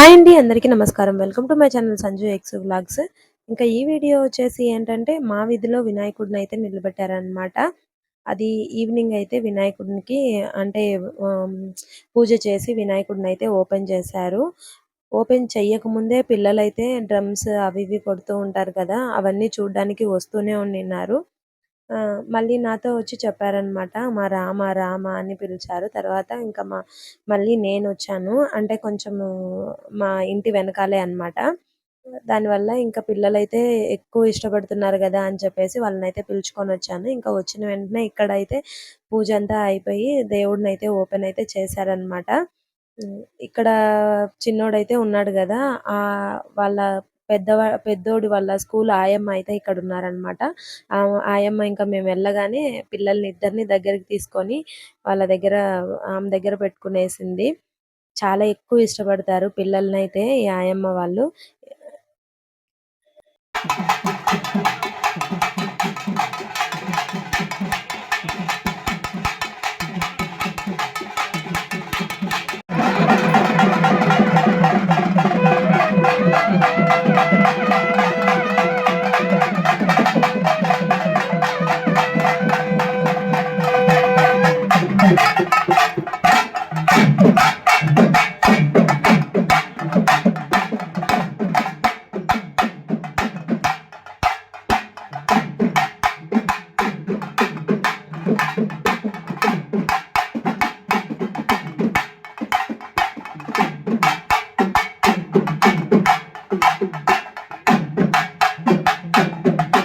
Hi అండి అందరికీ నమస్కారం. Welcome to my channel Sanju X vlogs. ఇంకా ఈ వీడియో వచ్చేసి ఏంటంటే మా వీధిలో వినాయకుడిని అయితే నిలబెట్టారనమాట అది ఈవినింగ్ అయితే వినాయకుడికి అంటే పూజ చేసి వినాయకుడిని అయితే ఓపెన్ చేశారు. ఓపెన్ చెయ్యకముందే పిల్లలైతే డ్రమ్స్ అవి ఇవి కొడుతూ ఉంటారు కదా అవన్నీ చూడడానికి వస్తూనే ఉన్నారు మళ్ళీ నాతో వచ్చి చెప్పారనమాట మా రామ రామ అని పిలిచారు. తర్వాత ఇంకా మా మళ్ళీ నేను వచ్చాను. అంటే కొంచెము మా ఇంటి వెనకాలే అనమాట దానివల్ల ఇంకా పిల్లలైతే ఎక్కువ ఇష్టపడుతున్నారు కదా అని చెప్పేసి వాళ్ళనైతే పిలుచుకొని వచ్చాను. ఇంకా వచ్చిన వెంటనే ఇక్కడైతే పూజ అంతా అయిపోయి దేవుడిని అయితే ఓపెన్ అయితే చేశారనమాట. ఇక్కడ చిన్నోడైతే ఉన్నాడు కదా ఆ వాళ్ళ పెద్దవా పెద్దోడి వాళ్ళ స్కూల్ ఆయమ్మ అయితే ఇక్కడ ఉన్నారనమాట ఆ ఆయమ్మ ఇంకా మేము వెళ్ళగానే పిల్లల్ని ఇద్దరిని దగ్గరికి తీసుకొని వాళ్ళ దగ్గర ఆమె దగ్గర పెట్టుకునేసింది. చాలా ఎక్కువ ఇష్టపడతారు పిల్లల్ని అయితే ఈ ఆయమ్మ వాళ్ళు.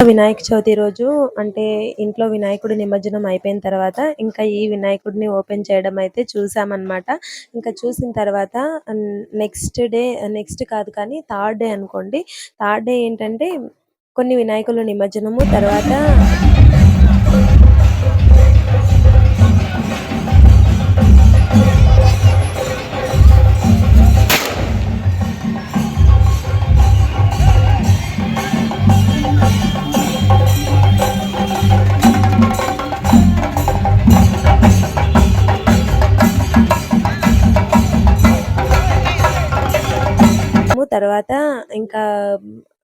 వినాయక చవితి రోజు అంటే ఇంట్లో వినాయకుడి నిమజ్జనం అయిపోయిన తర్వాత ఇంకా ఈ వినాయకుడిని ఓపెన్ చేయడం అయితే చూసామన్నమాట. ఇంకా చూసిన తర్వాత నెక్స్ట్ డే నెక్స్ట్ కాదు కానీ థర్డ్ డే అనుకోండి. థర్డ్ డే ఏంటంటే కొన్ని వినాయకుల నిమజ్జనము తర్వాత తర్వాత ఇంకా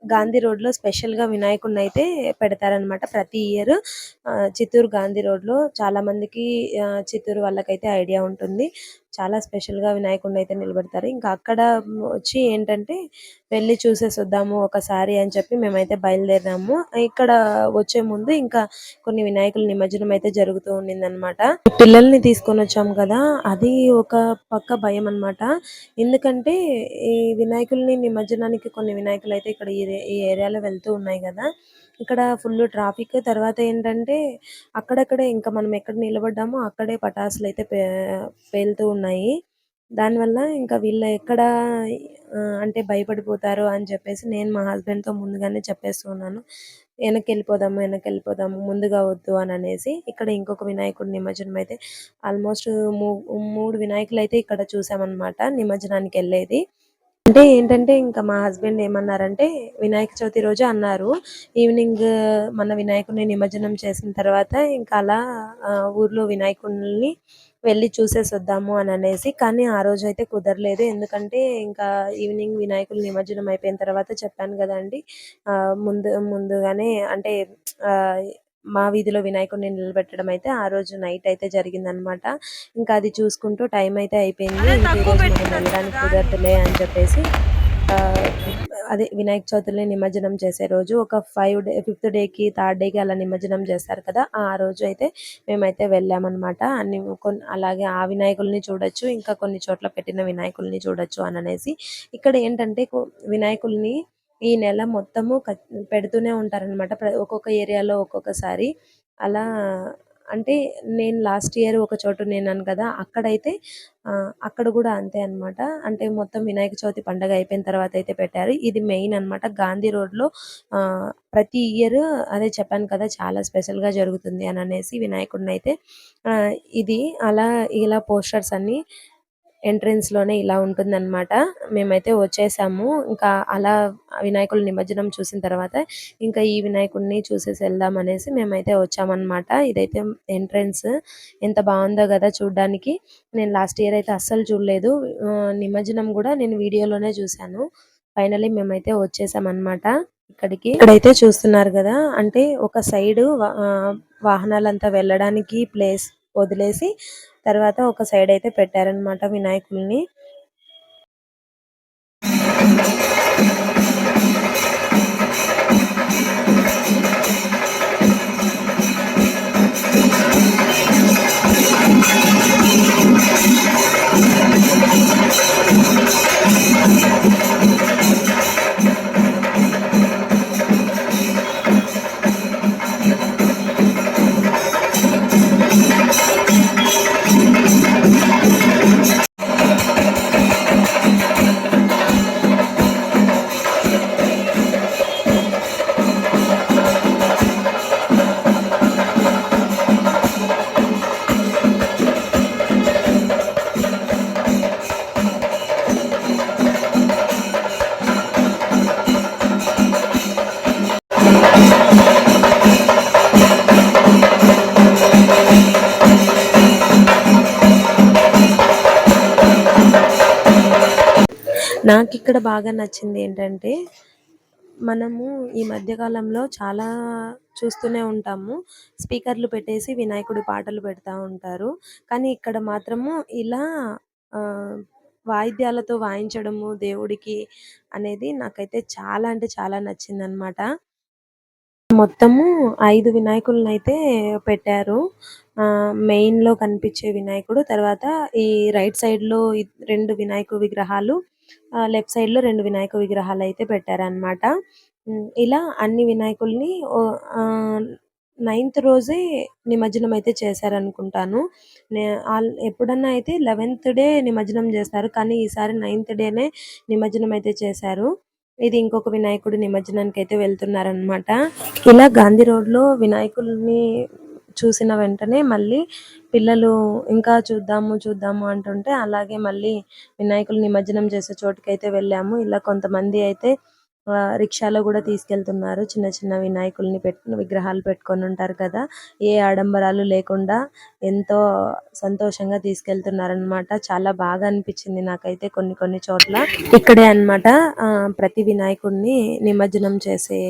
గాంధీ రోడ్లో స్పెషల్గా వినాయకుడిని అయితే పెడతారనమాట ప్రతి ఇయర్. చిత్తూరు గాంధీ రోడ్లో చాలా మందికి చిత్తూరు వాళ్ళకైతే ఐడియా ఉంటుంది. చాలా స్పెషల్గా వినాయకుడిని అయితే నిలబెడతారు. ఇంకా అక్కడ వచ్చి ఏంటంటే వెళ్ళి చూసేసి వద్దాము ఒకసారి అని చెప్పి మేమైతే బయలుదేరాము ఇక్కడ వచ్చే ముందు ఇంకా కొన్ని వినాయకుల నిమజ్జనం అయితే జరుగుతూ ఉండింది అనమాట పిల్లల్ని తీసుకొని వచ్చాం కదా అది ఒక పక్క భయం అన్నమాట ఎందుకంటే ఈ వినాయకుల్ని నిమజ్జనానికి కొన్ని వినాయకులు అయితే ఇక్కడ ఈ ఈ ఏరియాలో వెళ్తూ ఉన్నాయి కదా. ఇక్కడ ఫుల్ ట్రాఫిక్ తర్వాత ఏంటంటే అక్కడక్కడే ఇంకా మనం ఎక్కడ నిలబడ్డామో అక్కడే పటాసులు అయితే పే పేలుతూ ఉన్నాయి. దానివల్ల ఇంకా వీళ్ళు ఎక్కడ అంటే భయపడిపోతారు అని చెప్పేసి నేను మా హస్బెండ్తో ముందుగానే చెప్పేస్తున్నాను. వెనక్కి వెళ్ళిపోదాము వెనక్కి వెళ్ళిపోదాము ముందుగా వద్దు అని అనేసి ఇక్కడ ఇంకొక వినాయకుడి నిమజ్జనం అయితే ఆల్మోస్ట్ మూ మూడు వినాయకులు అయితే ఇక్కడ చూసామన్నమాట నిమజ్జనానికి వెళ్ళేది. అంటే ఏంటంటే ఇంకా మా హస్బెండ్ ఏమన్నారంటే వినాయక చవితి రోజు అన్నారు. ఈవినింగ్ మన వినాయకుడిని నిమజ్జనం చేసిన తర్వాత ఇంకా అలా ఆ, ఊర్లో వినాయకుడిని వెళ్ళి చూసేసి వద్దాము అని అనేసి కానీ ఆ రోజు అయితే కుదరలేదు. ఎందుకంటే ఇంకా ఈవినింగ్ వినాయకులు నిమజ్జనం అయిపోయిన తర్వాత చెప్పాను కదండి ముందు ముందుగానే అంటే మా వీధిలో వినాయకుడిని నిలబెట్టడం అయితే ఆ రోజు నైట్ అయితే జరిగిందనమాట ఇంకా అది చూసుకుంటూ టైం అయితే అయిపోయింది. వెళ్ళడానికి కుదరదులే అని చెప్పేసి అదే వినాయక చవితిని నిమజ్జనం చేసే రోజు ఒక ఫైవ్ డే ఫిఫ్త్ డేకి థర్డ్ డేకి అలా నిమజ్జనం చేస్తారు కదా. ఆ రోజు అయితే మేమైతే వెళ్ళామన్నమాట. అన్ని కొన్ని అలాగే ఆ వినాయకుల్ని చూడొచ్చు ఇంకా కొన్ని చోట్ల పెట్టిన వినాయకుల్ని చూడొచ్చు అని అనేసి. ఇక్కడ ఏంటంటే వినాయకుల్ని ఈ నెల మొత్తము పెడుతూనే ఉంటారనమాట ప్ర- ఒక్కొక్క ఏరియాలో ఒక్కొక్కసారి. అలా అంటే నేను లాస్ట్ ఇయర్ ఒక చోటు నేనాను కదా అక్కడైతే అక్కడ కూడా అంతే అనమాట అంటే మొత్తం వినాయక చవితి పండగ అయిపోయిన తర్వాత అయితే పెట్టారు. ఇది మెయిన్ అన్నమాట. గాంధీ రోడ్లో ప్రతి ఇయర్ అదే చెప్పాను కదా చాలా స్పెషల్గా జరుగుతుంది అని అనేసి వినాయకుడిని అయితే ఇది అలా ఇలా పోస్టర్స్ అన్ని ఎంట్రెన్స్లోనే ఇలా ఉంటుందన్నమాట. మేమైతే వచ్చేసాము. ఇంకా అలా వినాయకుల నిమజ్జనం చూసిన తర్వాత ఇంకా ఈ వినాయకుడిని చూసేసి వెళ్దాం అనేసి మేమైతే వచ్చామన్నమాట. ఇదైతే ఎంట్రెన్స్. ఎంత బాగుందో కదా చూడడానికి. నేను లాస్ట్ ఇయర్ అయితే అస్సలు చూడలేదు. నిమజ్జనం కూడా నేను వీడియోలోనే చూశాను. ఫైనలీ మేమైతే వచ్చేసాం అన్నమాట ఇక్కడికి. ఇక్కడైతే చూస్తున్నారు కదా అంటే ఒక సైడ్ వాహనాలంతా వెళ్ళడానికి ప్లేస్ వదిలేసి తర్వాత ఒక సైడ్ అయితే పెట్టారన్నమాట వినాయకుల్ని. నాకు ఇక్కడ బాగా నచ్చింది ఏంటంటే మనము ఈ మధ్యకాలంలో చాలా చూస్తూనే ఉంటాము. స్పీకర్లు పెట్టేసి వినాయకుడి పాటలు పెడతా ఉంటారు. కానీ ఇక్కడ మాత్రము ఇలా వాయిద్యాలతో వాయించడము దేవుడికి అనేది నాకైతే చాలా అంటే చాలా నచ్చింది మొత్తము ఐదు వినాయకులను అయితే పెట్టారు మెయిన్లో కనిపించే వినాయకుడు తర్వాత ఈ రైట్ సైడ్లో రెండు వినాయకు విగ్రహాలు లెఫ్ట్ సైడ్లో రెండు వినాయక విగ్రహాలు అయితే పెట్టారనమాట ఇలా అన్ని వినాయకుల్ని నైన్త్ రోజే నిమజ్జనం అయితే చేశారనుకుంటాను. నే- ఎప్పుడన్నా అయితే లెవెన్త్ డే నిమజ్జనం చేస్తారు కానీ ఈసారి నైన్త్ డేనే నిమజ్జనం అయితే చేశారు. ఇది ఇంకొక వినాయకుడు నిమజ్జనానికి అయితే వెళ్తున్నారనమాట ఇలా గాంధీ రోడ్లో వినాయకుల్ని చూసిన వెంటనే మళ్ళీ పిల్లలు ఇంకా చూద్దాము చూద్దాము అంటుంటే అలాగే మళ్ళీ వినాయకులు నిమజ్జనం చేసే చోటుకైతే వెళ్ళాము. ఇలా కొంతమంది అయితే రిక్షాలో కూడా తీసుకెళ్తున్నారు. చిన్న చిన్న వినాయకుల్ని పెట్టు విగ్రహాలు పెట్టుకొని ఉంటారు కదా. ఏ ఆడంబరాలు లేకుండా ఎంతో సంతోషంగా తీసుకెళ్తున్నారనమాట చాలా బాగా అనిపించింది నాకైతే కొన్ని కొన్ని చోట్ల. ఇక్కడే అన్నమాట ప్రతి వినాయకుడిని నిమజ్జనం చేసే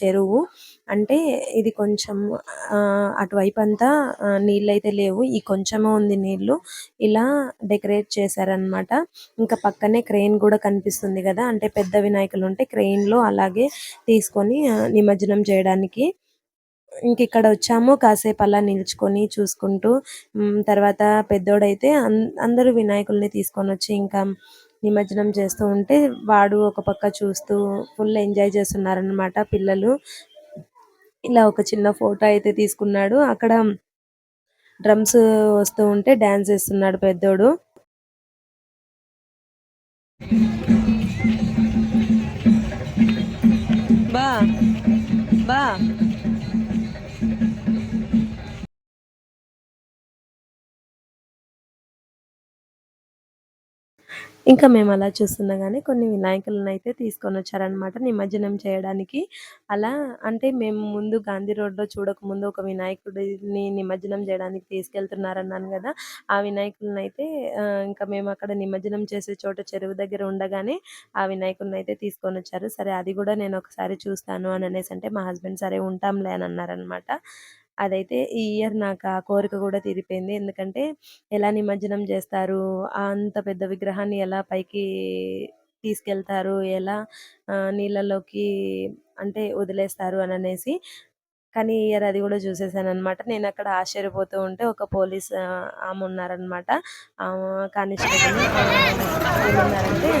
చెరువు. అంటే ఇది కొంచెం అటువైపు అంతా నీళ్ళు నీళ్ళైతే లేవు. ఈ కొంచెమే ఉంది నీళ్ళు ఇలా డెకరేట్ చేశారనమాట ఇంకా పక్కనే క్రెయిన్ కూడా కనిపిస్తుంది కదా. అంటే పెద్ద వినాయకులు ఉంటే క్రెయిన్లో అలాగే తీసుకొని నిమజ్జనం చేయడానికి. ఇంక ఇక్కడ వచ్చాము. కాసేపు అలా నిల్చుకొని చూసుకుంటూ తర్వాత పెద్దోడైతే అందరూ వినాయకుల్ని తీసుకొని వచ్చి ఇంకా నిమజ్జనం చేస్తూ ఉంటే వాడు ఒక పక్క చూస్తూ ఫుల్ ఎంజాయ్ చేస్తున్నారనమాట పిల్లలు. ఇలా ఒక చిన్న ఫోటో అయితే తీసుకున్నాడు. అక్కడ డ్రమ్స్ వస్తూ ఉంటే డాన్స్ చేస్తున్నాడు పెద్దోడు. ఇంకా మేము అలా చూస్తుండగానే కొన్ని వినాయకులను అయితే తీసుకొని వచ్చారనమాట నిమజ్జనం చేయడానికి. అలా అంటే మేము ముందు గాంధీ రోడ్లో చూడకముందు ఒక వినాయకుడిని నిమజ్జనం చేయడానికి తీసుకెళ్తున్నారన్నాను కదా ఆ వినాయకుడిని అయితే ఇంకా మేము అక్కడ నిమజ్జనం చేసే చోట చెరువు దగ్గర ఉండగానే ఆ వినాయకుడిని అయితే తీసుకొని వచ్చారు. సరే అది కూడా నేను ఒకసారి చూస్తాను అని అనేసి అంటే మా హస్బెండ్ సరే ఉంటాంలే అని అన్నారనమాట అదైతే ఈ ఇయర్ నాకు ఆ కోరిక కూడా తీరిపోయింది. ఎందుకంటే ఎలా నిమజ్జనం చేస్తారు? ఆ అంత పెద్ద విగ్రహాన్ని ఎలా పైకి తీసుకెళ్తారు? ఎలా నీళ్ళలోకి అంటే వదిలేస్తారు? అని అనేసి కానీ ఇయర్ అది కూడా చూసేసాను అనమాట నేను అక్కడ ఆశ్చర్యపోతూ ఉంటే ఒక పోలీస్ ఆమె ఉన్నారనమాట కానిస్టేబుల్ ఏమన్నారంటే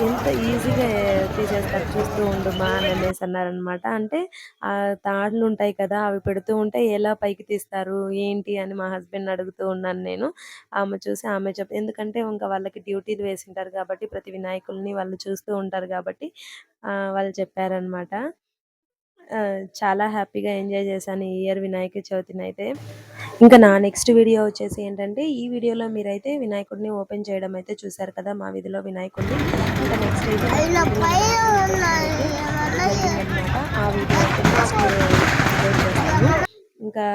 ఎంత ఈజీగా తీసేస్తారు చూస్తూ ఉండుమా అని అనేసి అన్నారనమాట అంటే ఆ తాడులు ఉంటాయి కదా అవి పెడుతూ ఉంటే ఎలా పైకి తీస్తారు ఏంటి అని మా హస్బెండ్ అడుగుతూ ఉన్నాను నేను. ఆమె చూసి ఆమె చెప్ ఎందుకంటే ఇంకా వాళ్ళకి డ్యూటీలు వేసింటారు కాబట్టి ప్రతి వినాయకుల్ని వాళ్ళు చూస్తూ ఉంటారు కాబట్టి వాళ్ళు చెప్పారనమాట చాలా హ్యాపీగా ఎంజాయ్ చేశాను ఈ ఇయర్ వినాయక చవితిని అయితే ఇంకా నా నెక్స్ట్ వీడియో వచ్చేసి ఏంటంటే ఈ వీడియోలో మీరైతే వినాయకుడిని ఓపెన్ చేయడం అయితే చూసారు కదా మా వీధిలో వినాయకుడిని. ఇంకా నెక్స్ట్ అయితే ఆ వీడియో ఇంకా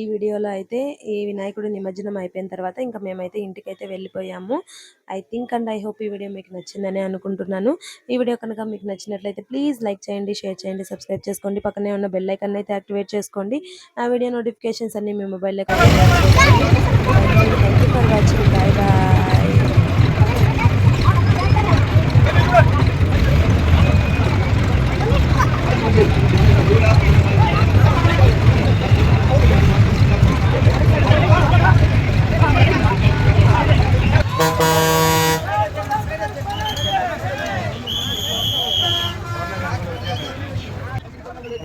ఈ వీడియోలో అయితే ఈ వినాయకుడు నిమజ్జనం అయిపోయిన తర్వాత ఇంకా మేమైతే ఇంటికి అయితే వెళ్ళిపోయాము. I think and I hope ఈ వీడియో మీకు నచ్చిందని అనుకుంటున్నాను. ఈ వీడియో కనుక మీకు నచ్చినట్లయితే ప్లీజ్ లైక్ చేయండి షేర్ చేయండి సబ్స్క్రైబ్ చేసుకోండి. పక్కనే ఉన్న బెల్ ఐకన్ అయితే యాక్టివేట్ చేసుకోండి. ఆ వీడియో నోటిఫికేషన్స్ అన్ని మీ మొబైల్లో